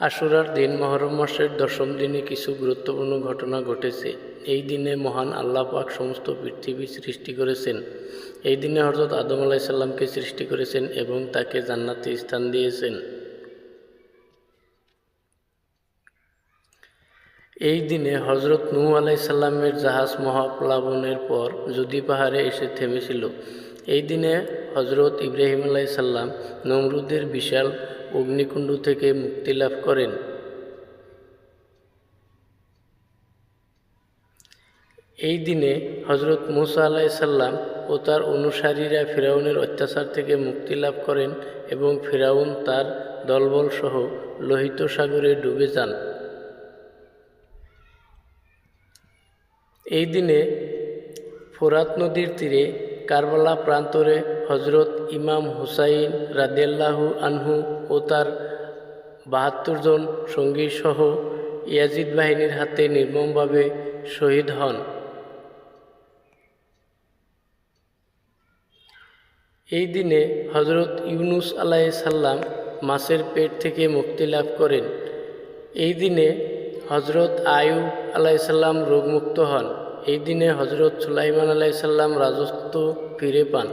আশুরার দিন মহরম মাসের দশম দিনে কিছু গুরুত্বপূর্ণ ঘটনা ঘটেছে। এই দিনে মহান আল্লাহ পাক সমস্ত পৃথিবী সৃষ্টি করেছেন। এই দিনে হজরত আদম আলাইসাল্লামকে সৃষ্টি করেছেন এবং তাকে জান্নাতে স্থান দিয়েছেন। এই দিনে হজরত নূহ আলাইসাল্লামের জাহাজ মহাপ্লাবনের পর যদি পাহাড়ে এসে থেমেছিল, এই দিনে হজরত ইব্রাহিম আলাইসাল্লাম নমরুদের বিশাল অগ্নিকুণ্ড থেকে মুক্তি লাভ করেন। এই দিনে হজরত মুসা আলাইসাল্লাম ও তার অনুসারীরা ফেরাউনের অত্যাচার থেকে মুক্তি লাভ করেন এবং ফেরাউন তার দলবল সহ লোহিত সাগরে ডুবে যান। এই দিনে ফোরাত নদীর তীরে কারবালা প্রান্তরে হজরত ইমাম হুসাইন রাদেল্লাহু আনহু ও তার বাহাত্তর জন সঙ্গী সহ ইয়াজিদ বাহিনীর হাতে নির্মমভাবে শহীদ হন। এই দিনে হজরত ইউনুস আলাইসাল্লাম মাছের পেট থেকে মুক্তি লাভ করেন। এই দিনে হজরত আয়ুব আলাইসাল্লাম রোগমুক্ত হন। এই দিনে হজরত সুলাইমান আলাইসাল্লাম রাজত্ব ফিরে পান।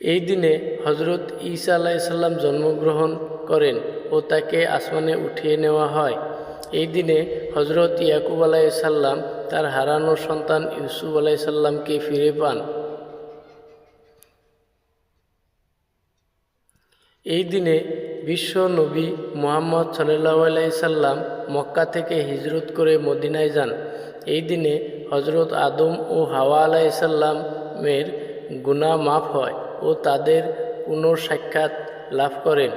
এই দিনে হজরত ঈসা আলাইসাল্লাম জন্মগ্রহণ করেন ও তাকে আসমানে উঠিয়ে নেওয়া হয়। এই দিনে হজরত ইয়াকুব আলাইসাল্লাম তার হারানো সন্তান ইউসুফ আলাইসাল্লামকে ফিরে পান। এই দিনে বিশ্ব নবী মোহাম্মদ সাল্লাহ আলাইসাল্লাম মক্কা থেকে হিজরত করে মদিনায় যান। এই দিনে হজরত আদম ও হাওয়া আলাইসাল্লামের গুণা মাফ হয়। ও তাদের পুনঃসাক্ষাৎ লাভ করেন।